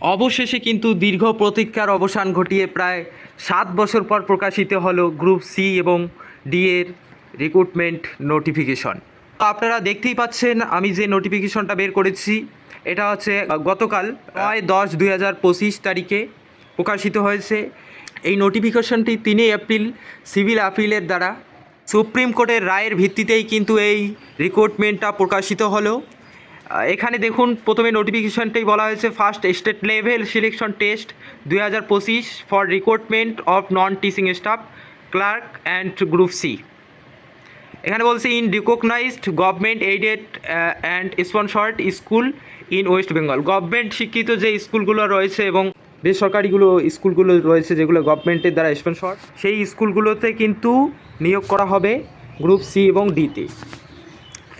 অবশেষে কিন্তু দীর্ঘ প্রতীক্ষার অবসান ঘটিয়ে প্রায় সাত বছর পর প্রকাশিত হলো গ্রুপ সি এবং ডি এর রিক্রুটমেন্ট নোটিফিকেশন। তো আপনারা দেখতেই পাচ্ছেন, আমি যে নোটিফিকেশনটা বের করেছি, এটা হচ্ছে গতকাল নয় দশ দুই হাজার পঁচিশ তারিখে প্রকাশিত হয়েছে। এই নোটিফিকেশনটি তিনই এপ্রিল সিভিল আপিলের দ্বারা। সুপ্রিম কোর্টের রায়ের ভিত্তিতেই কিন্তু এই রিক্রুটমেন্টটা প্রকাশিত হলো। এখানে দেখুন, প্রথমে নোটিফিকেশনটাই বলা হয়েছে first state level selection test দুই হাজার পঁচিশ for recruitment of non teaching staff clerk and group C এখানে বলছে in recognised government aided and sponsored school in West Bengal government শিক্ষিত যে স্কুলগুলো রয়েছে এবং বেসরকারিগুলো স্কুলগুলো রয়েছে যেগুলো গভর্নমেন্টের দ্বারা স্পন্সর সেই স্কুলগুলোতে কিন্তু নিয়োগ করা হবে গ্রুপ সি এবং ডিতে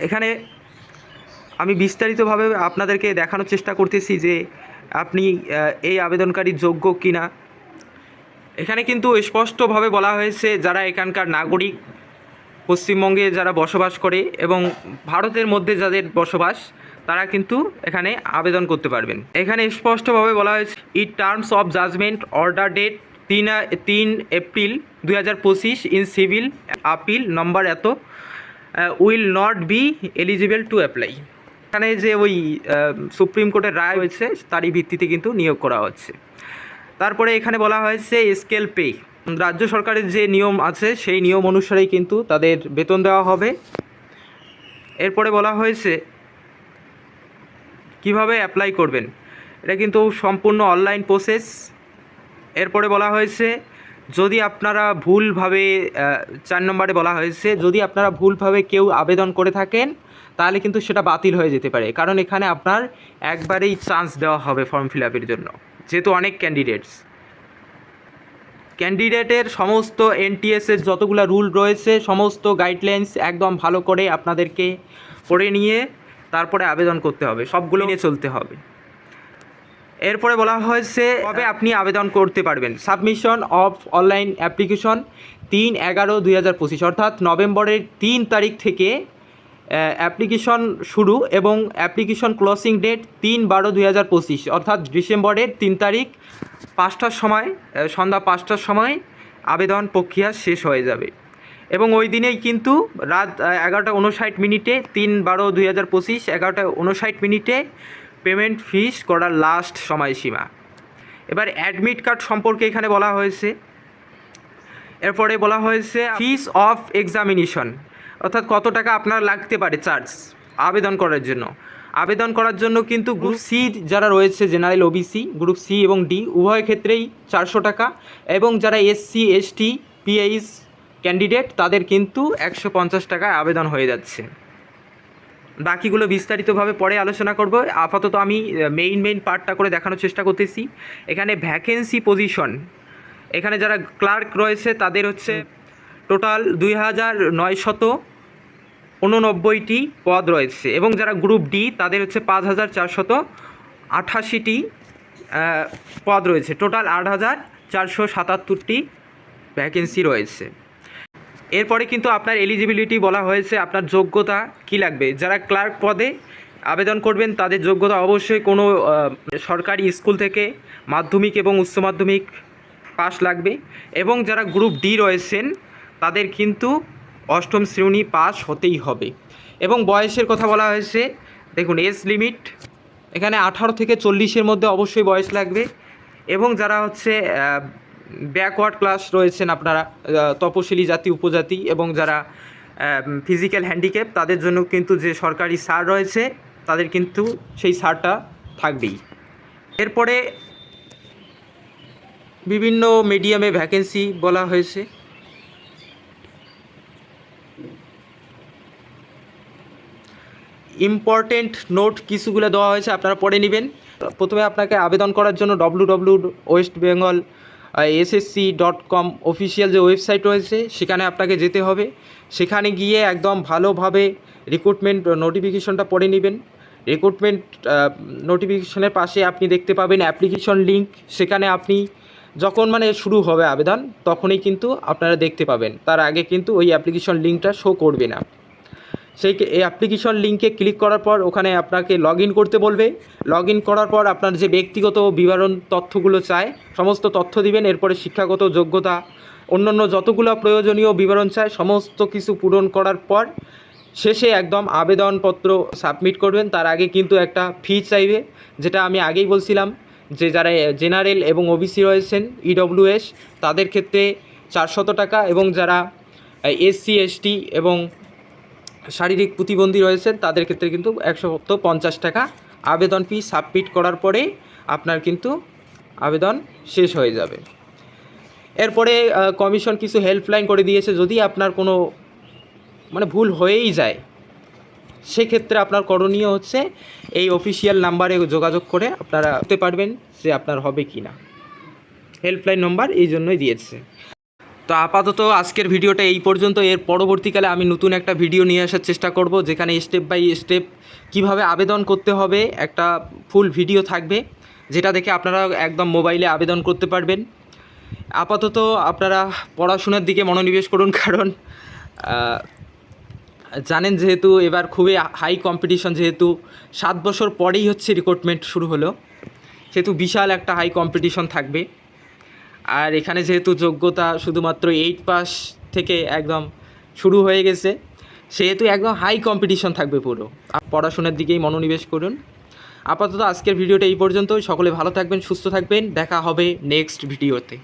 এখানে আমি বিস্তারিতভাবে আপনাদেরকে দেখানোর চেষ্টা করতেছি যে আপনি এই আবেদনকারী যোগ্য কিনা। এখানে কিন্তু স্পষ্টভাবে বলা হয়েছে যারা এখানকার নাগরিক, পশ্চিমবঙ্গে যারা বসবাস করে এবং ভারতের মধ্যে যাদের বসবাস, তারা কিন্তু এখানে আবেদন করতে পারবেন। এখানে স্পষ্টভাবে বলা হয়েছে in terms of judgement order date তিন তিন এপ্রিল দুই হাজার পঁচিশ ইন সিভিল আপিল নম্বর এত will not be eligible to apply এখানে যে ওই সুপ্রিম কোর্টের রায় হয়েছে তারই ভিত্তিতে কিন্তু নিয়োগ করা হচ্ছে। তারপরে এখানে বলা হয়েছে স্কেল পে। রাজ্য সরকারের যে নিয়ম আছে, সেই নিয়ম অনুসারেই কিন্তু তাদের বেতন দেওয়া হবে। এরপরে বলা হয়েছে, কীভাবে অ্যাপ্লাই করবেন? এটা কিন্তু সম্পূর্ণ অনলাইন প্রসেস এরপরে বলা হয়েছে, যদি আপনারা ভুলভাবে চার নম্বরে বলা হয়েছে, যদি আপনারা ভুলভাবে কেউ আবেদন করে থাকেন তাহলে কিন্তু সেটা বাতিল হয়ে যেতে পারে। কারণ এখানে আপনার একবারেই চান্স দেওয়া হবে ফর্ম ফিল আপের জন্য। যেহেতু অনেক ক্যান্ডিডেটস ক্যান্ডিডেটের সমস্ত এনটিএসের যতগুলো রুল রয়েছে, সমস্ত গাইডলাইন্স একদম ভালো করে আপনাদেরকে পড়ে নিয়ে তারপরে আবেদন করতে হবে। সবগুলো নিয়ে চলতে হবে। এরপরে বলা হয়েছে, কবে আপনি আবেদন করতে পারবেন? সাবমিশন অফ অনলাইন অ্যাপ্লিকেশন তিন এগারো দুই হাজার পঁচিশ, অর্থাৎ নভেম্বরের তিন তারিখ থেকে অ্যাপ্লিকেশন শুরু এবং অ্যাপ্লিকেশন ক্লোজিং ডেট তিন বারো দুই হাজার পঁচিশ, অর্থাৎ ডিসেম্বরের তিন তারিখ পাঁচটার সময় সন্ধ্যা পাঁচটার সময় আবেদন প্রক্রিয়া শেষ হয়ে যাবে। এবং ওই দিনেই কিন্তু রাত এগারোটা উনষাট মিনিটে তিন বারো দুই হাজার পঁচিশ, এগারোটা উনষাট মিনিটে পেমেন্ট ফিস করার লাস্ট সময়সীমা। এবার অ্যাডমিট কার্ড সম্পর্কে এখানে বলা হয়েছে। এরপরে বলা হয়েছে ফিস অফ এক্সামিনেশন অর্থাৎ কত টাকা আপনার লাগতে পারে চার্জ আবেদন করার জন্য। আবেদন করার জন্য কিন্তু গ্রুপ সি যারা রয়েছে জেনারেল ওবিসি গ্রুপ সি এবং ডি উভয় ক্ষেত্রেই চারশো টাকা এবং যারা এসসি এসটি পিএইচ ক্যান্ডিডেট তাদের কিন্তু একশো পঞ্চাশ টাকায় আবেদন হয়ে যাচ্ছে। বাকিগুলো বিস্তারিতভাবে পরে আলোচনা করব। আপাতত আমি মেইন মেইন পার্টটা করে দেখানোর চেষ্টা করতেছি। এখানে ভ্যাকেন্সি পজিশন এখানে যারা ক্লার্ক রয়েছে তাদের হচ্ছে টোটাল দুই হাজার নয়শত উননব্বইটি পদ রয়েছে এবং যারা গ্রুপ ডি, তাদের হচ্ছে পাঁচ হাজার চারশত আঠাশিটি পদ রয়েছে। টোটাল আট হাজার চারশো সাতাত্তরটি ভ্যাকেন্সি রয়েছে। এরপরে কিন্তু আপনার এলিজিবিলিটি বলা হয়েছে, আপনার যোগ্যতা কি লাগবে? যারা ক্লার্ক পদে আবেদন করবেন, তাদের যোগ্যতা অবশ্যই কোনো সরকারি স্কুল থেকে মাধ্যমিক এবং উচ্চ মাধ্যমিক পাস লাগবে। এবং যারা গ্রুপ ডি রয়েছেন, তাদের কিন্তু অষ্টম শ্রেণি পাস হতেই হবে। এবং বয়সের কথা বলা হয়েছে, দেখুন এজ লিমিট এখানে আঠারো থেকে চল্লিশের মধ্যে অবশ্যই বয়স লাগবে। এবং যারা হচ্ছে ব্যাকওয়ার্ড ক্লাস রয়েছেন আপনারা তপশিলি জাতি, উপজাতি, এবং যারা ফিজিক্যাল হ্যান্ডিক্যাপ তাদের জন্য কিন্তু যে সরকারি সার রয়েছে, তাদের কিন্তু সেই সারটা থাকবেই। এরপরে বিভিন্ন মিডিয়ামে ভ্যাকেন্সি বলা হয়েছে। ইম্পর্টেন্ট নোট কিছুগুলো দেওয়া হয়েছে, আপনারা পড়ে নেবেন। প্রথমে আপনাকে আবেদন করার জন্য W W West Bengal SSC dot com official যে ওয়েবসাইট রয়েছে, সেখানে আপনাকে যেতে হবে। সেখানে গিয়ে একদম ভালোভাবে রিক্রুটমেন্ট নোটিফিকেশনটা পড়ে নেবেন। রিক্রুটমেন্ট নোটিফিকেশনের পাশে আপনি দেখতে পাবেন অ্যাপ্লিকেশন লিঙ্ক সেখানে আপনি যখন মানে শুরু হবে আবেদন, তখনই কিন্তু আপনারা দেখতে পাবেন। তার আগে কিন্তু ওই অ্যাপ্লিকেশন লিঙ্কটা শো করবে না। সেই অ্যাপ্লিকেশন লিঙ্কে ক্লিক করার পর ওখানে আপনাকে লগ করতে বলবে। লগ করার পর আপনার যে ব্যক্তিগত বিবরণ তথ্যগুলো চায়, সমস্ত তথ্য দিবেন, এরপরে শিক্ষাগত যোগ্যতা, অন্যান্য যতগুলো প্রয়োজনীয় বিবরণ চায়, সমস্ত কিছু পূরণ করার পর শেষে একদম আবেদনপত্র সাবমিট করবেন। তার আগে কিন্তু একটা ফি চাইবে, যেটা আমি আগেই বলছিলাম, যে যারা জেনারেল এবং ওবিসি রয়েছেন ইডব্লিউএস তাদের ক্ষেত্রে চারশত টাকা এবং যারা এসসি এসটি এবং শারীরিক প্রতিবন্ধী রয়েছেন, তাদের ক্ষেত্রে কিন্তু একশো পঞ্চাশ টাকা আবেদন ফি সাবমিট করার পরে আপনার কিন্তু আবেদন শেষ হয়ে যাবে। এরপরে কমিশন কিছু হেল্পলাইন করে দিয়েছে, যদি আপনার কোনো মানে ভুল হয়েই যায়, সেক্ষেত্রে আপনার করণীয় হচ্ছে এই অফিসিয়াল নাম্বারে যোগাযোগ করে আপনারা হতে পারবেন যে আপনার হবে কি না হেল্পলাইন নম্বর এই জন্যই দিয়েছে। তো আপাতত আজকের ভিডিওটা এই পর্যন্ত। এর পরবর্তীকালে আমি নতুন একটা ভিডিও নিয়ে আসার চেষ্টা করব, যেখানে স্টেপ বাই স্টেপ কীভাবে আবেদন করতে হবে, একটা ফুল ভিডিও থাকবে, যেটা দেখে আপনারা একদম মোবাইলে আবেদন করতে পারবেন। আপাতত আপনারা পড়াশোনার দিকে মনোনিবেশ করুন, কারণ জানেন যেহেতু এবার খুবই হাই কম্পিটিশন যেহেতু সাত বছর পরেই হচ্ছে রিক্রুটমেন্ট শুরু হলো, সেহেতু বিশাল একটা হাই কম্পিটিশন থাকবে। আর এখানে যেহেতু যোগ্যতা শুধুমাত্র এইট পাস থেকে একদম শুরু হয়ে গেছে, সেহেতু একদম হাই কম্পিটিশন থাকবে পুরো। পড়াশোনার দিকেই মনোনিবেশ করুন। আপাতত আজকের ভিডিওটা এই পর্যন্ত সকলে ভালো থাকবেন, সুস্থ থাকবেন। দেখা হবে নেক্সট ভিডিওতে